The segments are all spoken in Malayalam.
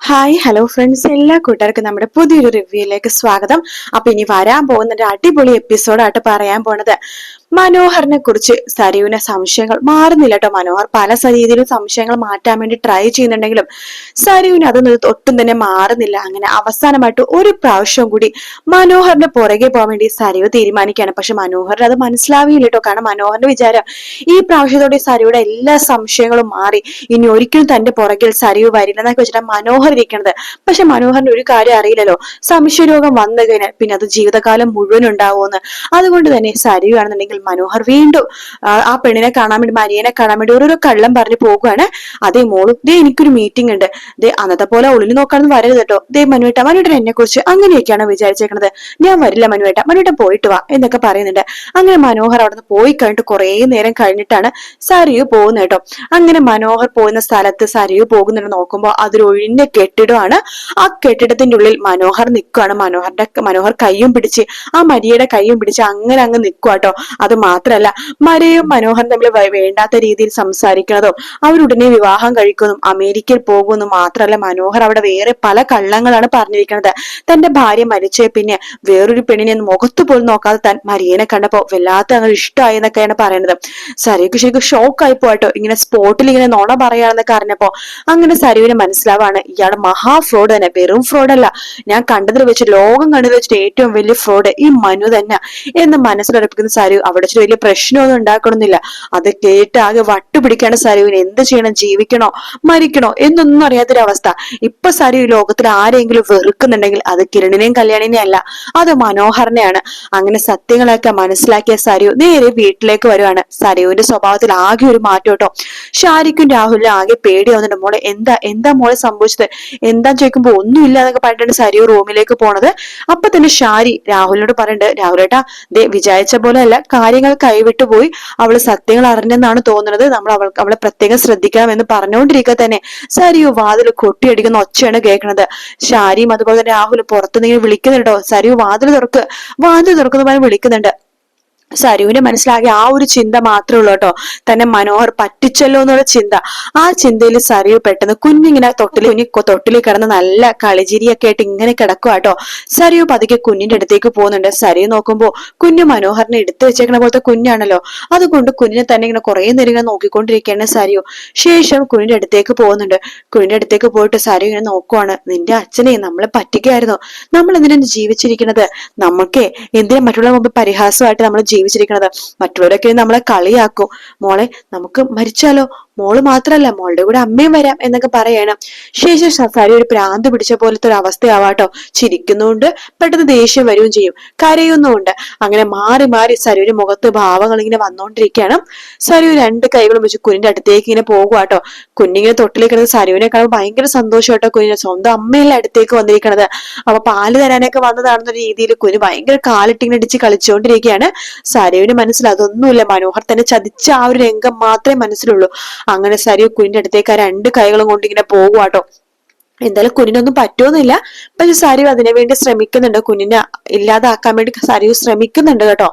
ഹായ് ഹലോ ഫ്രണ്ട്സ് എല്ലാ കൂട്ടുകാർക്കും നമ്മുടെ പുതിയൊരു റിവ്യൂയിലേക്ക് സ്വാഗതം. അപ്പൊ ഇനി വരാൻ പോകുന്ന ഒരു അടിപൊളി എപ്പിസോഡായിട്ട് പറയാൻ പോണത് മനോഹറിനെ കുറിച്ച് സരയുന സംശയങ്ങൾ മാറുന്നില്ല കേട്ടോ മനോഹർ. പല രീതിയിലും സംശയങ്ങൾ മാറ്റാൻ വേണ്ടി ട്രൈ ചെയ്യുന്നുണ്ടെങ്കിലും സരയുന അതൊന്നും ഒട്ടും തന്നെ മാറുന്നില്ല. അങ്ങനെ അവസാനമായിട്ട് ഒരു പ്രാവശ്യം കൂടി മനോഹറിന്റെ പുറകെ പോകാൻ വേണ്ടി സരയു തീരുമാനിക്കുകയാണ്. പക്ഷെ മനോഹറിന് അത് മനസ്സിലാവില്ല കേട്ടോ കാരണം മനോഹറിന്റെ വിചാരം ഈ പ്രാവശ്യത്തോടെ സരയുടെ എല്ലാ സംശയങ്ങളും മാറി. ഇനി ഒരിക്കലും തന്റെ പുറകിൽ സരയു വരില്ല എന്നൊക്കെ വെച്ചിട്ട് മനോഹർ ഇരിക്കണത്. പക്ഷെ മനോഹറിന് ഒരു കാര്യം അറിയില്ലല്ലോ. സംശയരോഗം വന്നു കഴിഞ്ഞാൽ പിന്നെ അത് ജീവിതകാലം മുഴുവൻ ഉണ്ടാവുമെന്ന്. അതുകൊണ്ട് തന്നെ സരയു ആണെന്നുണ്ടെങ്കിൽ മനോഹർ വീണ്ടും ആ, പെണ്ണിനെ കാണാൻ വേണ്ടി മരിയനെ കാണാൻ വേണ്ടി ഓരോരോ കള്ളം പറഞ്ഞു പോകുകയാണ് അതേ മോൾ ദേ എനിക്കൊരു മീറ്റിംഗ് ഉണ്ട്. ദേ അന്നത്തെ പോലെ ഒളിഞ്ഞു നോക്കാനൊന്നും വരരുത് കേട്ടോ ദേ മനുവേട്ട മനുവേട്ടൻ എന്നെ കുറിച്ച് അങ്ങനെയൊക്കെയാണ് വിചാരിച്ചേക്കണത്. ഞാൻ വരില്ല മനുവേട്ട മനുവേട്ടൻ പോയിട്ട് വാ എന്നൊക്കെ പറയുന്നുണ്ട്. അങ്ങനെ മനോഹർ അവിടുന്ന് പോയി കഴിഞ്ഞിട്ട് കുറേ നേരം കഴിഞ്ഞിട്ടാണ് സരിയു പോകുന്നത് കേട്ടോ അങ്ങനെ മനോഹർ പോകുന്ന സ്ഥലത്ത് സരിയു പോകുന്നുണ്ട് നോക്കുമ്പോൾ അതൊരൊഴിഞ്ഞ കെട്ടിടമാണ്. ആ കെട്ടിടത്തിന്റെ ഉള്ളിൽ മനോഹർ നിൽക്കുകയാണ് മനോഹറിന്റെ മനോഹർ കൈയും പിടിച്ച് ആ മരിയയുടെ കൈയും പിടിച്ച് അങ്ങനെ അങ്ങ് നിൽക്കുക കേട്ടോ അത് മാത്രമല്ല മരയും മനോഹറും തമ്മിൽ വേണ്ടാത്ത രീതിയിൽ സംസാരിക്കുന്നതും അവരുടനെ വിവാഹം കഴിക്കുന്നതും അമേരിക്കയിൽ പോകുമെന്നും മാത്രമല്ല മനോഹർ അവിടെ വേറെ പല കള്ളങ്ങളാണ് പറഞ്ഞിരിക്കുന്നത്. തന്റെ ഭാര്യ മരിച്ചേ പിന്നെ വേറൊരു പെണ്ണിനെ മുഖത്ത് പോലും നോക്കാതെ താൻ മരിയനെ കണ്ടപ്പോ വല്ലാത്ത അങ്ങനെ ഇഷ്ടമായി എന്നൊക്കെയാണ് പറയുന്നത്. സരയ്ക്ക് ശരിക്കും ഷോക്ക് ആയി പോയിട്ടോ? ഇങ്ങനെ സ്പോട്ടിൽ ഇങ്ങനെ നോണ പറയാണെന്നൊക്കെ അറിഞ്ഞപ്പോ അങ്ങനെ സരുവിന് മനസ്സിലാവാണ് ഇയാൾ മഹാ ഫ്രോഡ് തന്നെ. വെറും ഫ്രോഡല്ല ഞാൻ കണ്ടതിൽ വെച്ച് ലോകം കണ്ടതിൽ വെച്ചിട്ട് ഏറ്റവും വലിയ ഫ്രോഡ് ഈ മനു തന്നെ എന്ന് മനസ്സിലുറപ്പിക്കുന്ന സരു അവിടെ വെച്ചിട്ട് വലിയ പ്രശ്നമൊന്നും ഉണ്ടാക്കണമെന്നില്ല. അത് കേട്ട് ആകെ വട്ടുപിടിക്കാണ് സരുവിന്. എന്ത് ചെയ്യണം? ജീവിക്കണോ? മരിക്കണോ? എന്നൊന്നും അറിയാത്തൊരവസ്ഥ. ഇപ്പൊ സരു ഈ ലോകത്തിൽ ആരെങ്കിലും വെറുക്കുന്നുണ്ടെങ്കിൽ അത് കിരണിനെയും കല്യാണിനെയും അല്ല. അത് മനോഹരനെയാണ് അങ്ങനെ സത്യങ്ങളൊക്കെ മനസ്സിലാക്കിയ സരു നേരെ വീട്ടിലേക്ക് വരുവാണ്. സരുവിന്റെ സ്വഭാവത്തിൽ ആകെ ഒരു മാറ്റം കേട്ടോ. ഷാരിക്കും രാഹുലിനും ആകെ പേടി വന്നിട്ട് മോളെ എന്താ എന്താ മോളെ സംഭവിച്ചത്? എന്താ ചോദിക്കുമ്പോ ഒന്നുമില്ല എന്നൊക്കെ പറഞ്ഞിട്ടാണ് സരു റൂമിലേക്ക് പോണത്. അപ്പൊ തന്നെ ഷാരി രാഹുലിനോട് പറയണ്ട് രാഹുലേട്ടാ ദേ വിചാരിച്ച പോലെ അല്ല കാര്യങ്ങൾ കൈവിട്ടുപോയി അവൾ സത്യങ്ങൾ അറിഞ്ഞെന്നാണ് തോന്നുന്നത്. നമ്മൾ അവൾക്ക് അവളെ പ്രത്യേകം ശ്രദ്ധിക്കണം എന്ന് പറഞ്ഞുകൊണ്ടിരിക്കുക തന്നെ. സരിയു വാതിൽ കൊട്ടിയടിക്കുന്ന ഒച്ചയാണ് കേൾക്കുന്നത്. ഷാരിയും അതുപോലെ തന്നെ രാഹുൽ പുറത്തുനിന്ന് വിളിക്കുന്നുണ്ടോ സരിയു വാതിൽ തുറക്ക്. വാതിൽ തുറക്കുന്ന പോലെ വിളിക്കുന്നുണ്ട്. സരുവിന്റെ മനസ്സിലാകെ ആ ഒരു ചിന്ത മാത്രമേ ഉള്ളൂ കേട്ടോ. തന്നെ മനോഹർ പറ്റിച്ചല്ലോ എന്നുള്ള ചിന്ത. ആ ചിന്തയിൽ സരിയു പെട്ടെന്ന് കുഞ്ഞിങ്ങനെ തൊട്ടിൽ കുഞ്ഞി തൊട്ടിൽ കിടന്ന് നല്ല കളിചിരിയൊക്കെ ആയിട്ട് ഇങ്ങനെ കിടക്കുക കേട്ടോ. സരിയു പതുക്കെ കുഞ്ഞിന്റെ അടുത്തേക്ക് പോകുന്നുണ്ട്. സരിയു നോക്കുമ്പോൾ കുഞ്ഞു മനോഹറിനെ എടുത്തു വെച്ചേക്കണ പോലത്തെ കുഞ്ഞാണല്ലോ. അതുകൊണ്ട് കുഞ്ഞിനെ തന്നെ ഇങ്ങനെ കുറെ നേരം ഇങ്ങനെ നോക്കിക്കൊണ്ടിരിക്കുകയാണ് സരിയു. ശേഷം കുഞ്ഞിന്റെ അടുത്തേക്ക് പോകുന്നുണ്ട്. കുഞ്ഞിന്റെ അടുത്തേക്ക് പോയിട്ട് സരിയു ഇങ്ങനെ നോക്കുവാണ്. നിന്റെ അച്ഛനെ നമ്മളെ പറ്റിക്കായിരുന്നു. നമ്മൾ എന്തിനാണ് ജീവിച്ചിരിക്കുന്നത്? നമുക്കേ എന്തിനാ മറ്റുള്ള മുമ്പ് പരിഹാസമായിട്ട് നമ്മൾ ജീവിച്ചിരിക്കുന്നത് മറ്റുള്ളവരൊക്കെ നമ്മളെ കളിയാക്കും. മോളെ നമുക്ക് മരിച്ചാലോ? മോൾ മാത്രല്ല മോളുടെ കൂടെ അമ്മയും വരാം എന്നൊക്കെ പറയണം. ശേഷം സഫാരി ഒരു പ്രാന്ത് പിടിച്ച പോലത്തെ ഒരു അവസ്ഥയാവാട്ടോ. ചിരിക്കുന്നുണ്ട് പെട്ടെന്ന് ദേഷ്യം വരികയും ചെയ്യും. കരയുന്നുമുണ്ട്. അങ്ങനെ മാറി മാറി സരൂര് മുഖത്ത് ഭാവങ്ങൾ ഇങ്ങനെ വന്നുകൊണ്ടിരിക്കുകയാണ് സരു രണ്ട് കൈകളും വെച്ച് കുഞ്ഞിന്റെ അടുത്തേക്ക് ഇങ്ങനെ പോകുവാട്ടോ. കുഞ്ഞിങ്ങനെ തൊട്ടിലേക്ക് കിടന്ന് കാണുമ്പോൾ ഭയങ്കര സന്തോഷം കേട്ടോ കുഞ്ഞിന്. സ്വന്തം അമ്മയല്ല അടുത്തേക്ക് വന്നിരിക്കണത്. അപ്പൊ പാൽ തരാനൊക്കെ വന്നതാണെന്ന രീതിയിൽ കുഞ്ഞ് ഭയങ്കര കാലിട്ടിങ്ങനെ അടിച്ച് കളിച്ചുകൊണ്ടിരിക്കുകയാണ് സരുവിന് മനസ്സിൽ അതൊന്നുമില്ല. മനോഹർ തന്നെ ചതിച്ച ആ ഒരു രംഗം മാത്രമേ മനസ്സിലുള്ളൂ. അങ്ങനെ സരയു കുഞ്ഞിന്റെ അടുത്തേക്ക് ആ രണ്ട് കൈകളും കൊണ്ട് ഇങ്ങനെ പോകുവാട്ടോ. എന്തായാലും കുഞ്ഞിനൊന്നും പറ്റുമെന്നില്ല പക്ഷെ സരു അതിനു വേണ്ടി ശ്രമിക്കുന്നുണ്ട്. കുഞ്ഞിനെ ഇല്ലാതാക്കാൻ വേണ്ടി സരു ശ്രമിക്കുന്നുണ്ട് കേട്ടോ.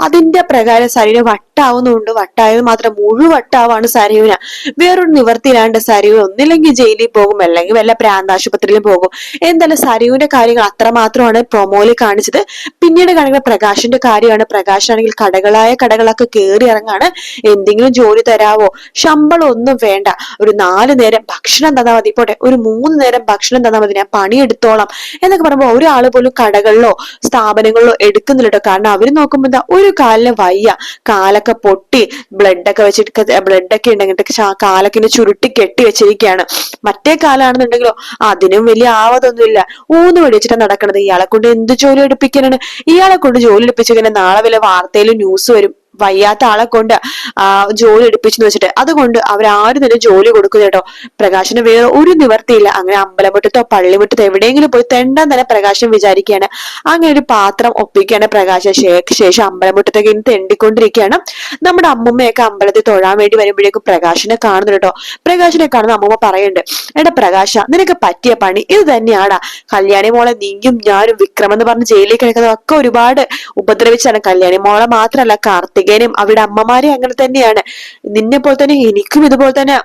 അതിന്റെ പ്രകാരം സരുവിന് വട്ടാവുന്നുണ്ട് വട്ടായത് മാത്രം മുഴുവട്ടാവാണ് സരുവിന് വേറൊരു നിവർത്തിയിലാണ്ട് സരു ഒന്നില്ലെങ്കിൽ ജയിലിൽ പോകും അല്ലെങ്കിൽ വല്ല പ്രാന്താശുപത്രിയിലും പോകും. എന്തായാലും സരുവിന്റെ കാര്യങ്ങൾ അത്രമാത്രമാണ് പ്രൊമോയിൽ കാണിച്ചത്. പിന്നീട് കാണിക്കുന്ന പ്രകാശിന്റെ കാര്യമാണ്. പ്രകാശാണെങ്കിൽ കടകളായ കടകളൊക്കെ കയറി ഇറങ്ങാണ്. എന്തെങ്കിലും ജോലി തരാവോ? ശമ്പളം ഒന്നും വേണ്ട. ഒരു നാല് നേരം ഭക്ഷണം തന്നാൽ മതി. പോട്ടെ. ഒരു മൂന്ന് നേരം ഭക്ഷണം തന്നാൽ മതി ഞാൻ പണിയെടുത്തോളാം എന്നൊക്കെ പറയുമ്പോൾ ഒരാൾ പോലും കടകളിലോ സ്ഥാപനങ്ങളിലോ എടുക്കുന്നില്ല കാരണം അവർ നോക്കുമ്പോൾ എന്താ ഒരു കാലിന് വയ്യ. കാലൊക്കെ പൊട്ടി ബ്ലഡ് ഒക്കെ വെച്ചിട്ട് ബ്ലഡ് ഒക്കെ ഉണ്ടെങ്കിൽ കാലൊക്കെ ചുരുട്ടി കെട്ടി വെച്ചിരിക്കുകയാണ് മറ്റേ കാലാണെന്നുണ്ടെങ്കിലോ അതിനും വലിയ ആവതൊന്നുമില്ല. ഊന്ന് വെടിച്ചിട്ട് നടക്കണത്. ഇയാളെ കൊണ്ട് എന്ത് ജോലി എടുപ്പിക്കാനാണ്? ഇയാളെ കൊണ്ട് ജോലി എടുപ്പിച്ചു കഴിഞ്ഞാൽ നാളെ വല്ല വാർത്തയിലും ന്യൂസ് വരും. വയ്യാത്ത ആളെ കൊണ്ട് ജോലി എടുപ്പിച്ചെന്ന് വെച്ചിട്ട്. അതുകൊണ്ട് അവരാരും തന്നെ ജോലി കൊടുക്കുന്നു കേട്ടോ. പ്രകാശന് വേറെ ഒരു നിവർത്തിയില്ല. അങ്ങനെ അമ്പലമുറ്റത്തോ പള്ളിമുറ്റത്തോ എവിടെയെങ്കിലും പോയി തെണ്ടാൻ തന്നെ പ്രകാശൻ വിചാരിക്കുകയാണ്. അങ്ങനെ ഒരു പാത്രം ഒപ്പിക്കുകയാണ് പ്രകാശ. ശേഷം അമ്പലമുറ്റത്തേക്ക് ഇനി തെണ്ടിക്കൊണ്ടിരിക്കുകയാണ്. നമ്മുടെ അമ്മുമ്മയൊക്കെ അമ്പലത്തിൽ തൊഴാൻ വേണ്ടി വരുമ്പോഴേക്കും പ്രകാശനെ കാണുന്നു കേട്ടോ. പ്രകാശനെ കാണുന്ന അമ്മുമ്മ പറയുന്നുണ്ട് എടാ പ്രകാശ നിനക്ക് പറ്റിയ പണി ഇത് തന്നെയാടാ. കല്യാണി മോളെ നീയും ഞാനും വിക്രം എന്ന് പറഞ്ഞ് ജയിലിൽ കിടക്കുന്നതൊക്കെ ഒരുപാട് ഉപദ്രവിച്ചാണ് കല്യാണി മോളെ മാത്രമല്ല കാർത്തികേനും അവരുടെ അമ്മമാരെ അങ്ങനെ തന്നെയാണ്. നിന്നെ പോലെ തന്നെ എനിക്കും ഇതുപോലെ തന്നെ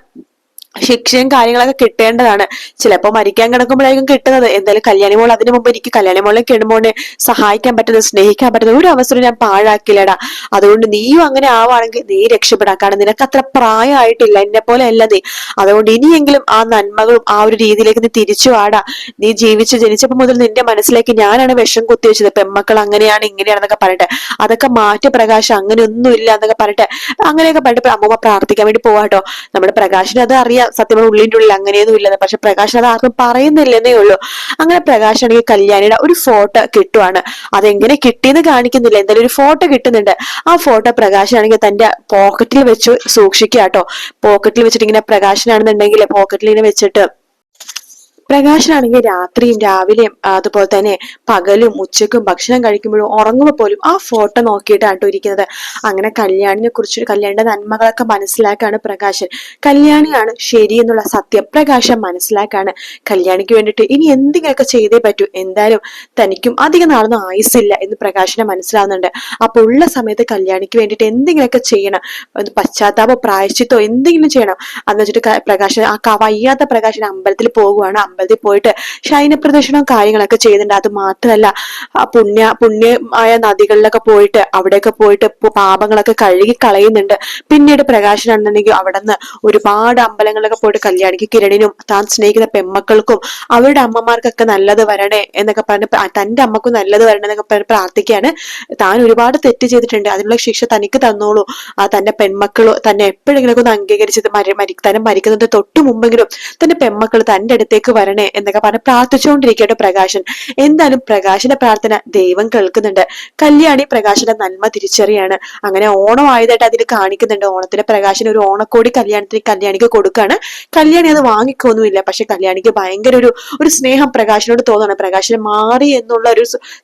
ശിക്ഷയും കാര്യങ്ങളൊക്കെ കിട്ടേണ്ടതാണ്. ചിലപ്പോൾ മരിക്കാൻ കിടക്കുമ്പോഴായിരിക്കും കിട്ടുന്നത്. എന്തായാലും കല്യാണി മോൾ അതിനു മുമ്പ് എനിക്ക് കല്യാണി മോളെ കിടുമ്പോനെ സഹായിക്കാൻ പറ്റുന്നത് സ്നേഹിക്കാൻ പറ്റുന്നത് ഒരു അവസരം ഞാൻ പാഴാക്കില്ലടാ. അതുകൊണ്ട് നീയും അങ്ങനെ ആവാണെങ്കിൽ നീ രക്ഷപ്പെടാൻ. കാരണം നിനക്ക് അത്ര പ്രായമായിട്ടില്ല എന്നെ പോലെ അല്ല നീ. അതുകൊണ്ട് ഇനിയെങ്കിലും ആ നന്മകളും ആ ഒരു രീതിയിലേക്ക് നീ തിരിച്ചു ആടാ നീ ജീവിച്ച് ജനിച്ചപ്പോൾ മുതൽ നിന്റെ മനസ്സിലേക്ക് ഞാനാണ് വിഷം കുത്തിവെച്ചത് പെമ്മക്കൾ അങ്ങനെയാണ് ഇങ്ങനെയാണെന്നൊക്കെ പറയട്ടെ. അതൊക്കെ മാറ്റി പ്രകാശം അങ്ങനെ ഒന്നും ഇല്ല എന്നൊക്കെ പറയട്ടെ. അങ്ങനെയൊക്കെ പറഞ്ഞിട്ട് അമ്മമ്മ പ്രാർത്ഥിക്കാൻ വേണ്ടി പോവാട്ടോ നമ്മുടെ പ്രകാശിന് അത് അറിയാം. സത്യം ഉള്ളിന്റെ ഉള്ളിൽ അങ്ങനെയൊന്നും ഇല്ലെന്ന്. പക്ഷെ പ്രകാശൻ അത് ആർക്കും പറയുന്നില്ലെന്നേ ഉള്ളൂ. അങ്ങനെ പ്രകാശാണെങ്കിൽ കല്യാണിയുടെ ഒരു ഫോട്ടോ കിട്ടുവാണ്. അതെങ്ങനെ കിട്ടിയെന്ന് കാണിക്കുന്നില്ല. എന്തായാലും ഒരു ഫോട്ടോ കിട്ടുന്നുണ്ട്. ആ ഫോട്ടോ പ്രകാശനാണെങ്കിൽ തന്റെ പോക്കറ്റിൽ വെച്ച് സൂക്ഷിക്കുക കേട്ടോ. പോക്കറ്റിൽ വെച്ചിട്ട് ഇങ്ങനെ പ്രകാശനാണെന്നുണ്ടെങ്കിൽ പോക്കറ്റിൽ ഇങ്ങനെ വെച്ചിട്ട് പ്രകാശനാണെങ്കിൽ രാത്രിയും രാവിലെയും അതുപോലെ തന്നെ പകലും ഉച്ചക്കും ഭക്ഷണം കഴിക്കുമ്പോഴും ഉറങ്ങുമ്പോൾ പോലും ആ ഫോട്ടോ നോക്കിയിട്ടാണ് ഇരിക്കുന്നത്. അങ്ങനെ കല്യാണിനെ കുറിച്ച് കല്യാണിന്റെ നന്മകളൊക്കെ മനസ്സിലാക്കാണ് പ്രകാശൻ. കല്യാണിയാണ് ശരി എന്നുള്ള സത്യം പ്രകാശം മനസ്സിലാക്കാണ്. കല്യാണിക്ക് വേണ്ടിയിട്ട് ഇനി എന്തെങ്കിലുമൊക്കെ ചെയ്തേ പറ്റൂ. എന്തായാലും തനിക്കും അധികം നാളൊന്നും ആയുസില്ല എന്ന് പ്രകാശനെ മനസ്സിലാവുന്നുണ്ട്. അപ്പൊ ഉള്ള സമയത്ത് കല്യാണിക്ക് വേണ്ടിയിട്ട് എന്തെങ്കിലുമൊക്കെ ചെയ്യണം. പശ്ചാത്താപോ പ്രായശ്ചിത്തോ എന്തെങ്കിലും ചെയ്യണം. എന്ന് വെച്ചിട്ട് പ്രകാശൻ ആ വയ്യാത്ത പ്രകാശൻ അമ്പലത്തിൽ പോകുവാണ്. അമ്പലത്തിൽ പോയിട്ട് ശൈന പ്രദർശനവും കാര്യങ്ങളൊക്കെ ചെയ്യുന്നുണ്ട് അത് മാത്രമല്ല പുണ്യ പുണ്യമായ നദികളിലൊക്കെ പോയിട്ട് അവിടെയൊക്കെ പോയിട്ട് പാപങ്ങളൊക്കെ കഴുകി കളയുന്നുണ്ട്. പിന്നീട് പ്രകാശനാണെന്നുണ്ടെങ്കിൽ അവിടെ നിന്ന് ഒരുപാട് അമ്പലങ്ങളിലൊക്കെ പോയിട്ട് കല്യാണിക്ക് കിരണിനും താൻ സ്നേഹിക്കുന്ന പെമ്മക്കൾക്കും അവരുടെ അമ്മമാർക്കൊക്കെ നല്ലത് വരണേ എന്നൊക്കെ പറഞ്ഞ് തന്റെ അമ്മക്കും നല്ലത് വരണേ എന്നൊക്കെ പറഞ്ഞ് പ്രാർത്ഥിക്കുകയാണ്. താൻ ഒരുപാട് തെറ്റ് ചെയ്തിട്ടുണ്ട്. അതിനുള്ള ശിക്ഷ തനിക്ക് തന്നോളൂ. ആ തന്റെ പെൺമക്കളോ തന്നെ എപ്പോഴെങ്കിലും ഒന്ന് അംഗീകരിച്ചത് മരി തന്നെ മരിക്കുന്നതിന്റെ തൊട്ടു മുമ്പെങ്കിലും തന്റെ പെൺമക്കൾ തന്റെ അടുത്തേക്ക് വരണേ എന്നൊക്കെ പറഞ്ഞ് പ്രാർത്ഥിച്ചുകൊണ്ടിരിക്കട്ടെ പ്രകാശൻ. എന്തായാലും പ്രകാശന്റെ പ്രാർത്ഥന ദൈവം കേൾക്കുന്നുണ്ട്. കല്യാണി പ്രകാശന്റെ നന്മ തിരിച്ചറിയാണ്. അങ്ങനെ ഓണം ആയതായിട്ട് അതിൽ കാണിക്കുന്നുണ്ട്. ഓണത്തിന് പ്രകാശൻ ഒരു ഓണക്കോടി കല്യാണത്തിന് കല്യാണിക്ക് കൊടുക്കാണ്. കല്യാണി അത് വാങ്ങിക്കൊന്നുമില്ല. പക്ഷെ കല്യാണിക്ക് ഭയങ്കര ഒരു ഒരു സ്നേഹം പ്രകാശനോട് തോന്നണം പ്രകാശന് മാറി എന്നുള്ള ഒരു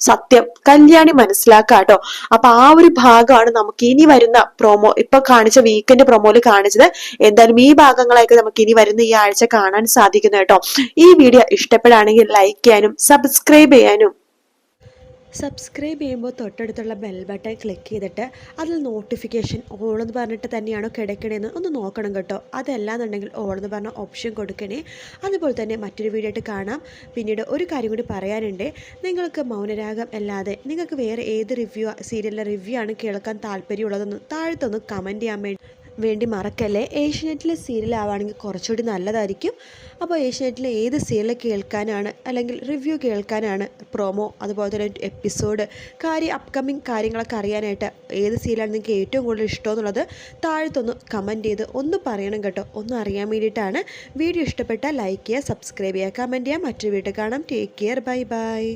സത്യം കല്യാണി മനസ്സിലാക്കാട്ടോ അപ്പൊ ആ ഒരു ഭാഗമാണ് നമുക്ക് ഇനി വരുന്ന പ്രൊമോ ഇപ്പൊ കാണിച്ച വീക്കെൻഡ് പ്രൊമോയിൽ കാണിച്ചത്. എന്തായാലും ഈ ഭാഗങ്ങളൊക്കെ നമുക്ക് ഇനി വരുന്ന ഈ ആഴ്ച കാണാൻ സാധിക്കുന്നു കേട്ടോ. ഈ വീഡിയോ ഇഷ്ടപ്പെടുകയാണെങ്കിൽ ലൈക്ക് ചെയ്യാനും സബ്സ്ക്രൈബ് ചെയ്യാനും. സബ്സ്ക്രൈബ് ചെയ്യുമ്പോൾ തൊട്ടടുത്തുള്ള ബെൽ ബട്ടൺ ക്ലിക്ക് ചെയ്തിട്ട് അതിൽ നോട്ടിഫിക്കേഷൻ ഓളെന്ന് പറഞ്ഞിട്ട് തന്നെയാണോ കിടക്കണേന്ന് ഒന്ന് നോക്കണം കേട്ടോ. അതല്ലാന്നുണ്ടെങ്കിൽ ഓളെന്ന് പറഞ്ഞ ഓപ്ഷൻ കൊടുക്കണേ. അതുപോലെ തന്നെ മറ്റൊരു വീഡിയോ ആയിട്ട് കാണാം. പിന്നീട് ഒരു കാര്യം കൂടി പറയാനുണ്ട്. നിങ്ങൾക്ക് മൗനരാഗം അല്ലാതെ നിങ്ങൾക്ക് വേറെ ഏത് റിവ്യൂ സീരിയലിലെ റിവ്യൂ ആണ് കേൾക്കാൻ താല്പര്യമുള്ളതെന്ന് താഴത്തൊന്ന് കമന്റ് ചെയ്യാൻ വേണ്ടി വേണ്ടി മറക്കല്ലേ? ഏഷ്യനെറ്റിലെ സീരിയലാവാണെങ്കിൽ കുറച്ചുകൂടി നല്ലതായിരിക്കും. അപ്പോൾ ഏഷ്യനെറ്റിലെ ഏത് സീരിയൽ കേൾക്കാനാണ് അല്ലെങ്കിൽ റിവ്യൂ കേൾക്കാനാണ് പ്രൊമോ അതുപോലെ തന്നെ എപ്പിസോഡ് കാര്യം അപ്കമിങ് കാര്യങ്ങളൊക്കെ അറിയാനായിട്ട് ഏത് സീരിയലാണ് നിങ്ങൾക്ക് ഏറ്റവും കൂടുതൽ ഇഷ്ടമെന്നുള്ളത് താഴത്തൊന്ന് കമന്റ് ചെയ്ത് ഒന്ന് പറയണം കേട്ടോ. ഒന്ന് അറിയാൻ വേണ്ടിയിട്ടാണ്. വീഡിയോ ഇഷ്ടപ്പെട്ടാൽ ലൈക്ക് ചെയ്യുക സബ്സ്ക്രൈബ് ചെയ്യുക കമന്റ് ചെയ്യുക. മറ്റൊരു വീഡിയോ കാണാം. Take care bye bye